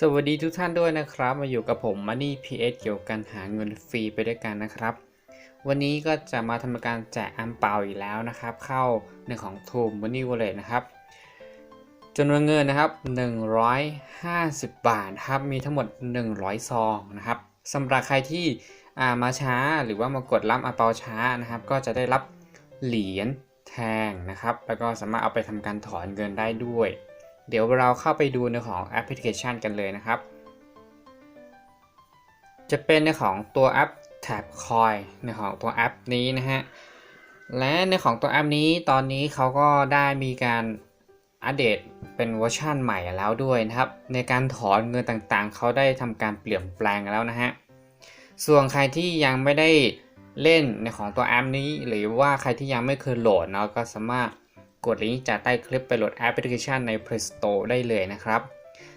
สวัสดีทุกท่านด้วยนะครับ มาอยู่กับผม Money PS เกี่ยวกับการหาเงินฟรีไปด้วยกันนะครับ วันนี้ก็จะมาทำการแจกอันเปาอีกแล้วนะครับ เข้าในของ t o Money Wallet นะครับจำนวนเงินนะครับ 150 บาทครับ มีทั้งหมด 100 ซองนะครับสำหรับใครที่อ่ามาช้าหรือว่ามากดรับอันเปาช้านะครับ ก็จะได้รับเหรียญแทงนะครับ แล้วก็สามารถเอาไปทำการถอนเงินได้ด้วย เดี๋ยวเราเข้าไปดูในของแอปพลิเคชันกันเลยนะครับ จะเป็นในของตัวแอป Tab Coin ในของตัวแอปนี้นะฮะ และในของตัวแอปนี้ตอนนี้เขาก็ได้มีการอัปเดตเป็นเวอร์ชันใหม่แล้วด้วยนะครับ ในการถอนเงินต่างๆ เขาได้ทำการเปลี่ยนแปลงแล้วนะฮะ ส่วนใครที่ยังไม่ได้เล่นในของตัวแอปนี้ หรือว่าใครที่ยังไม่เคยโหลดเนาะก็สามารถ กดลิงก์จากใต้คลิปไปโหลดแอปพลิเคชันใน Play Store ได้เลยนะครับ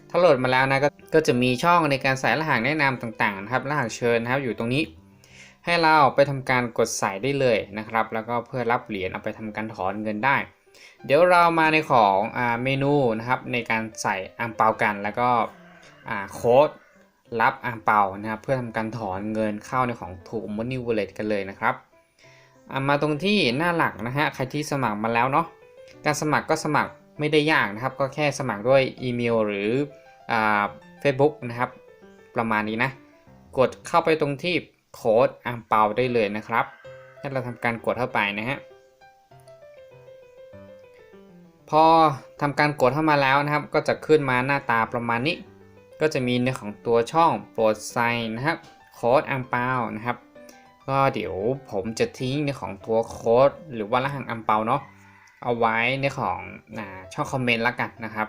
ถ้าโหลดมาแล้วนะก็ก็จะมีช่องในการใส่รหัสแนะนำต่างๆนะครับ รหัสเชิญนะครับอยู่ตรงนี้ ให้เราไปทำการกดใส่ได้เลยนะครับ แล้วก็เพื่อรับเหรียญเอาไปทำการถอนเงินได้ เดี๋ยวเรามาในของอเมนูนะครับในการใส่อ่างเปากัน แล้วก็โค้ดรับอ่างเปานะครับเพื่อทำการถอนเงินเข้าในของ t ู Money Wallet กันเลยนะครับมาตรงที่หน้าหลักนะฮะใครที่สมัครมาแล้วเนาะ การสมัครก็สมัครไม่ได้ยากนะครับ ก็แค่สมัครด้วยอีเมลหรืออ่า Facebook นะครับ ประมาณนี้นะ กดเข้าไปตรงที่โค้ดอ่างเปาได้เลยนะครับให้เราทำการกดเข้าไปนะฮะพอทำการกดเข้ามาแล้วนะครับ ก็จะขึ้นมาหน้าตาประมาณนี้ ก็จะมีในของตัวช่องโปรดใส่นะครับโค้ดอังเปานะครับ ก็เดี๋ยวผมจะทิ้งในของตัวโค้ดหรือว่ารหัสอังเปาเนาะ เอาไว้ในของอช่องคอมเมนต์ละกันนะครับ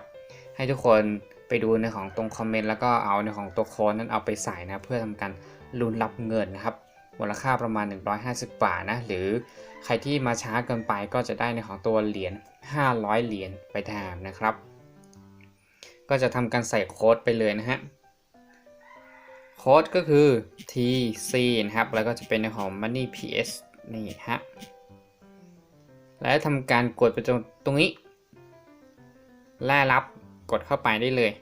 ให้ทุกคนไปดูในของตรงคอมเมนต์แล้วก็เอาในของตัวโค้ดนั้นเอาไปใส่นะเพื่อทำการลุ้นรับเงินนะครับมูลค่าประมาณ 150 บาทนะหรือใครที่มาช้าเกินไปก็จะได้ในของตัวเหรียญ500 เหรียญไปแทนนะครับ ก็จะทำการใส่โค้ดไปเลยนะฮะโค้ดก็คือ TC นะครับแล้วก็จะเป็นในของ Money PS นี่ฮะ และทำการกดไปตรงตรงนี้แล่รับกดเข้าไปได้เลย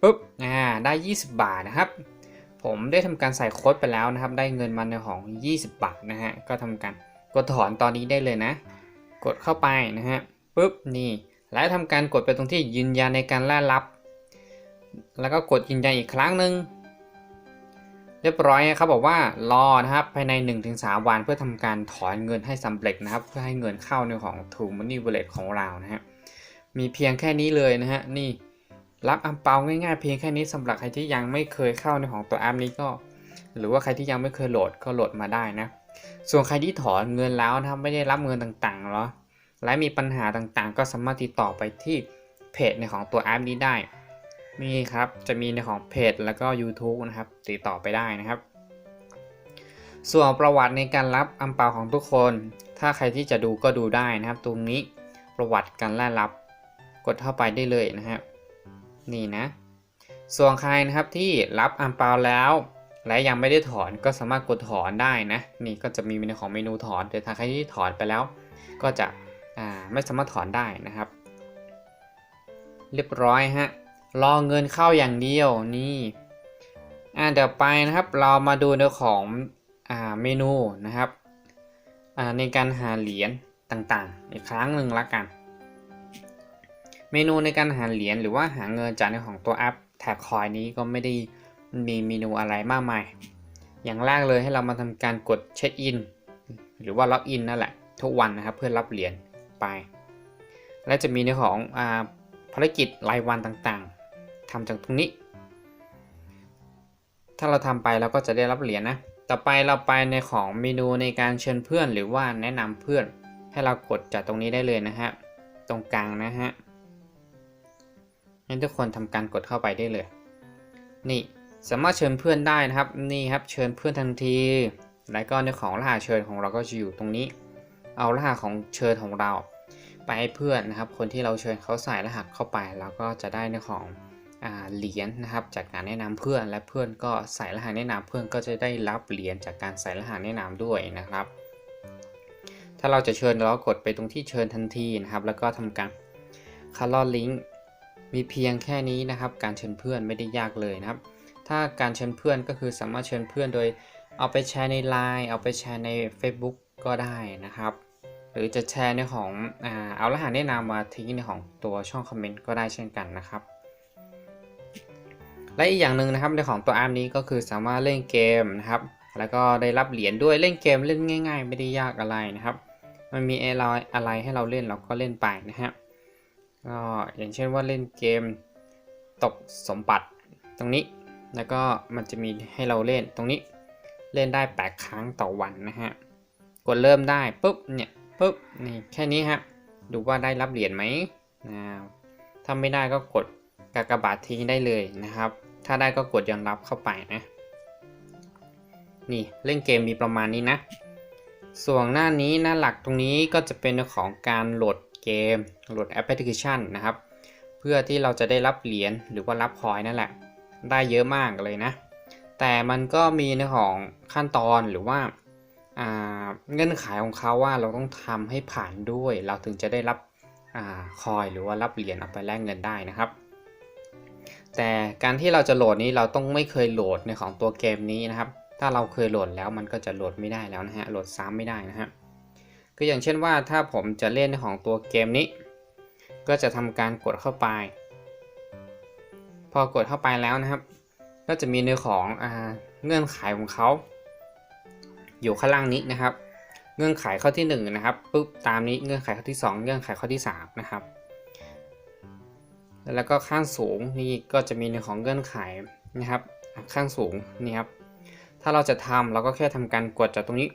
ปุ๊บอ่าได้ 20 บาทนะครับ ผมได้ทำการใส่โค้ดไปแล้วนะครับ ได้เงินมาในของ 20 บาทนะฮะก็ทำการกดถอนตอนนี้ได้เลยนะ กดเข้าไปนะฮะปุ๊บนี่แล้วทำการกดไปตรงที่ยืนยันในการแล่รับ แล้วก็กดยืนยันอีกครั้งหนึ่ง เรียบร้อยครับบอกว่ารอนะครับภายใน 1-3 วันเพื่อทำการถอนเงินให้สำเร็จนะครับ เพื่อให้เงินเข้าในของ True Money Wallet ของเรานะฮะมีเพียงแค่นี้เลยนะฮะนี่รับอัมเปาง่ายๆเพียงแค่นี้สำหรับใครที่ยังไม่เคยเข้าในของตัวแอปนี้ก็ หรือว่าใครที่ยังไม่เคยโหลดก็โหลดมาได้นะ ส่วนใครที่ถอนเงินแล้วนะครับไม่ได้รับเงินต่างๆหรอและมีปัญหาต่างๆ ก็สามารถติดต่อไปที่เพจในของตัวแอปนี้ได้ นี่ครับ จะมีในของเพจแล้วก็ YouTube นะครับ ติดต่อไปได้นะครับ ส่วนประวัติในการรับอัมเปาของทุกคน ถ้าใครที่จะดูก็ดูได้นะครับ ตรงนี้ประวัติการแลกรับ กดเข้าไปได้เลยนะครับนี่นะ ส่วนใครนะครับที่รับอัมเปาแล้ว และยังไม่ได้ถอนก็สามารถกดถอนได้นะ นี่ก็จะมีในของเมนูถอนแต่ถ้าใครที่ถอนไปแล้ว ก็จะไม่สามารถถอนได้นะครับ เรียบร้อยฮะ รอเงินเข้าอย่างเดียวนี่อ่าเดี๋ยวไปนะครับเรามาดูในของอ่าเมนูนะครับอ่าในการหาเหรียญต่างๆ อีกครั้งหนึ่งละกัน เมนูในการหาเหรียญหรือว่าหาเงินจากในของตัวแอปแท็บคอยนี้ก็ไม่ได้มีเมนูอะไรมากมาย อย่างแรกเลยให้เรามาทำการกดเช็คอินหรือว่าล็อกอินนั่นแหละทุกวันนะครับเพื่อรับเหรียญไป และจะมีในของอ่าภารกิจรายวันต่าง ทำจากตรงนี้ ถ้าเราทำไปเราก็จะได้รับเหรียญนะ ต่อไปเราไปในของเมนูในการเชิญเพื่อนหรือว่าแนะนำเพื่อน ให้เรากดจากตรงนี้ได้เลยนะฮะ ตรงกลางนะฮะให้ทุกคนทำการกดเข้าไปได้เลย นี่สามารถเชิญเพื่อนได้นะครับ นี่ครับเชิญเพื่อนทันที แล้วก็ในของรหัสเชิญของเราก็จะอยู่ตรงนี้ เอารหัสของเชิญของเรา ไปให้เพื่อนนะครับ คนที่เราเชิญเขาใส่รหัสเข้าไป แล้วก็จะได้ในของ เหรียญนะครับจากการแนะนำเพื่อนและเพื่อนก็ใส่รหัสแนะนำเพื่อนก็จะได้รับเหรียญจากการใส่รหัสแนะนำด้วยนะครับ ถ้าเราจะเชิญเรากดไปตรงที่เชิญทันทีนะครับ แล้วก็ทำการ color link มีเพียงแค่นี้นะครับ การเชิญเพื่อนไม่ได้ยากเลยนะครับ ถ้าการเชิญเพื่อนก็คือสามารถเชิญเพื่อนโดยเอาไปแชร์ใน Line เอาไปแชร์ใน Facebook ก็ได้นะครับหรือจะแชร์ในของอเอารหัสแนะนำมาทิ้งในของตัวช่องคอมเมนต์ก็ได้เช่นกันนะครับ และอีกอย่างหนึ่งนะครับในของตัวอาร์มนี้ก็คือสามารถเล่นเกมนะครับ แล้วก็ได้รับเหรียญด้วยเล่นเกมเล่นง่าย ๆ ไม่ได้ยากอะไรนะครับ มันมีอะไรอะไรให้เราเล่นเราก็เล่นไปนะฮะก็อย่างเช่นว่าเล่นเกมตกสมบัติตรงนี้ แล้วก็มันจะมีให้เราเล่นตรงนี้เล่นได้ 8 ครั้งต่อวันนะฮะ กดเริ่มได้ปุ๊บเนี่ยปุ๊บนี่แค่นี้ฮะ ดูว่าได้รับเหรียญไหมนะถ้าไม่ได้ก็กด กากบาททิ้งได้เลยนะครับ ถ้าได้ก็กดยอมรับเข้าไปนะ นี่เล่นเกมมีประมาณนี้นะ ส่วนหน้านี้หน้าหลักตรงนี้ก็จะเป็นของการโหลดเกมโหลดแอปพลิเคชันนะครับ เพื่อที่เราจะได้รับเหรียญหรือว่ารับพอยนั่นแหละ ได้เยอะมากเลยนะ แต่มันก็มีในของขั้นตอนหรือว่าเงื่อนไขของเขาว่าเราต้องทำให้ผ่านด้วย เราถึงจะได้รับอคอยหรือว่ารับเหรียญเอาไปแลกเงินได้นะครับ แต่การที่เราจะโหลดนี้เราต้องไม่เคยโหลดในของตัวเกมนี้นะครับ ถ้าเราเคยโหลดแล้วมันก็จะโหลดไม่ได้แล้วนะฮะ โหลดซ้ำไม่ได้นะฮะก็อย่างเช่นว่าถ้าผมจะเล่นในของตัวเกมนี้ ก็จะทำการกดเข้าไป พอกดเข้าไปแล้วนะครับ ก็จะมีในของอเงื่อนไขของเขา อยู่ข้างล่างนี้นะครับ เงื่อนไขข้อที่1นนะครับปุ๊บตามนี้เงื่อนไขข้อที่ 2 เงื่อนไขข้อที่ 3 นะครับ แล้วก็ข้างสูงนี่ก็จะมีในของเงื่อนไขนะครับข้างสูงนี่ครับถ้าเราจะทำเราก็แค่ทำการกดจากตรงนี้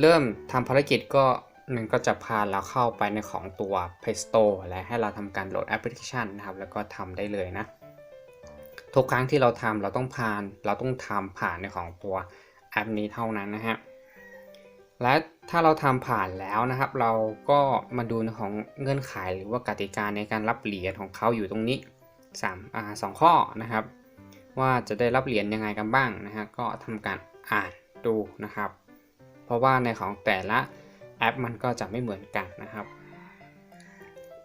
เริ่มทำภารกิจก็มันก็จะพาเราเข้าไปในของตัว Play Store และให้เราทำการโหลดแอปพลิเคชันนะครับ แล้วก็ทำได้เลยนะทุกครั้งที่เราทำเราต้องผ่านเราต้องทำผ่านในของตัวแอปนี้เท่านั้นนะฮะ และถ้าเราทำผ่านแล้วนะครับ เราก็มาดูของเงื่อนไขหรือว่ากติกาในการรับเหรียญของเขาอยู่ตรงนี้3อ่าสข้อนะครับ ว่าจะได้รับเหรียญยังไงกันบ้างนะฮะก็ทำการอ่านดูนะครับ เพราะว่าในของแต่ละแอปมันก็จะไม่เหมือนกันนะครับ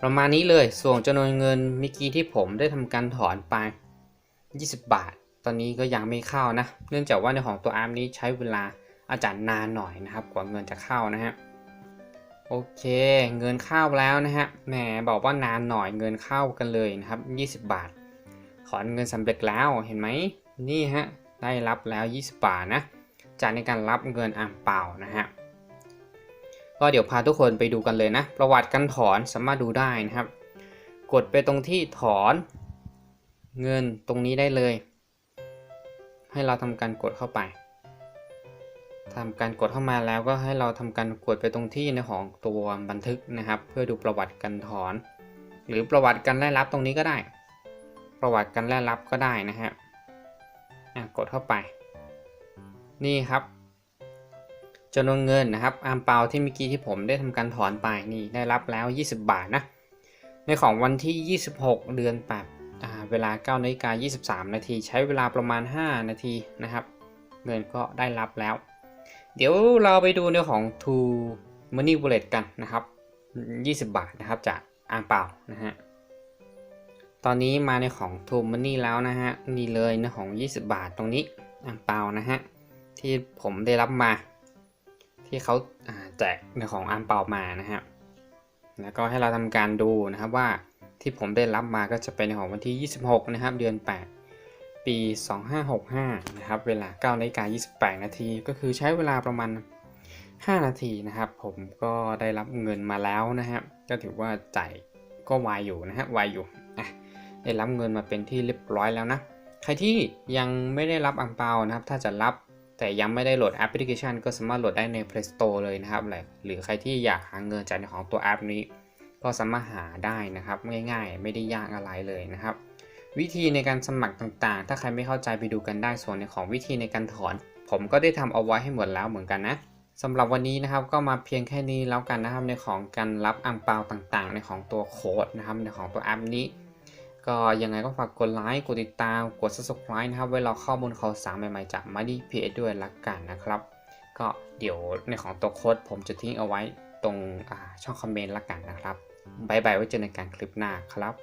ประมาณนี้เลยส่วนจำนวนเงินเมื่อกี้ที่ผมได้ทำการถอนไป 20 บาท ตอนนี้ก็ยังไม่เข้านะ เนื่องจากว่าในของตัวอาร์มนี้ใช้เวลา อาจารย์นานหน่อยนะครับ กว่าเงินจะเข้านะฮะโอเค เงินเข้าแล้วนะฮะแหมบอกว่านานหน่อยเงินเข้ากันเลยนะครับ 20 บาทถอนเงินสำเร็จแล้วเห็นไหมนี่ฮะได้รับแล้ว 20 บาทนะจากในการรับเงินอ่างเปล่านะฮะก็เดี๋ยวพาทุกคนไปดูกันเลยนะ ประวัติการถอนสามารถดูได้นะครับ กดไปตรงที่ถอนเงินตรงนี้ได้เลย ให้เราทำการกดเข้าไป ทำการกดเข้ามาแล้วก็ให้เราทำการกดไปตรงที่ในของตัวบันทึกนะครับ เพื่อดูประวัติการถอน หรือประวัติการได้รับตรงนี้ก็ได้ ประวัติการได้รับก็ได้นะฮะกดเข้าไป นี่ครับจำนวนเงินนะครับอามเปาที่เมื่อกี้ที่ผมได้ทำการถอนไปนี่ได้รับแล้ว 20 บาทนะในของวันที่ 26 เดือน8เวลา9นาฬิกา23 นาทีใช้เวลาประมาณ 5 นาทีนะครับ เงินก็ได้รับแล้ว เดี๋ยวเราไปดูในของ To Money Wallet กันนะครับ 20 บาทนะครับจากอ่างเปานะฮะ ตอนนี้มาในของ To Money แล้วนะฮะนี่เลยในของ 20 บาทตรงนี้อ่างเปล่านะฮะที่ผมได้รับมา ที่เขาแจกในของอันเปลามานะฮะแล้วก็ให้เราทำการดูนะครับว่าที่ผมได้รับมาก็จะเป็นในของวันที่ 26 นะครับ เดือน 8 ปี 2565 นะครับ เวลา9นาฬิกา28 นาที ก็คือใช้เวลาประมาณ 5 นาทีนะครับ ผมก็ได้รับเงินมาแล้วนะครับ ก็ถือว่าจ่ายก็ไวอยู่นะฮะ ไวอยู่อะได้รับเงินมาเป็นที่เรียบร้อยแล้วนะ ใครที่ยังไม่ได้รับอังเปานะครับ ถ้าจะรับแต่ยังไม่ได้โหลดแอปพลิเคชัน ก็สามารถโหลดได้ใน Play Store เลยนะครับ หรือใครที่อยากหาเงินจากในของตัวแอปนี้ ก็สามารถหาได้นะครับ ง่ายๆ ไม่ได้ยากอะไรเลยนะครับ วิธีในการสมัครต่างๆ ถ้าใครไม่เข้าใจไปดูกันได้ส่วนในของวิธีในการถอน ผมก็ได้ทำเอาไว้ให้หมดแล้วเหมือนกันนะสำหรับวันนี้นะครับก็มาเพียงแค่นี้แล้วกันนะครับในของการรับอังเปาต่างๆ ในของตัวโค้ดนะครับในของตัวแอปนี้ ก็ยังไงก็ฝากกดไลค์กดติดตามกด subscribe นะครับเวลาข้อมูลข่าวสารใหม่ๆจาก m ี d พีด้วยละกันนะครับ ก็เดี๋ยวในของตัวโค้ดผมจะทิ้งเอาไว้ตรงช่องคอมเมนต์ละกันนะครับบายบายไว้เจอในการคลิปหน้าครับ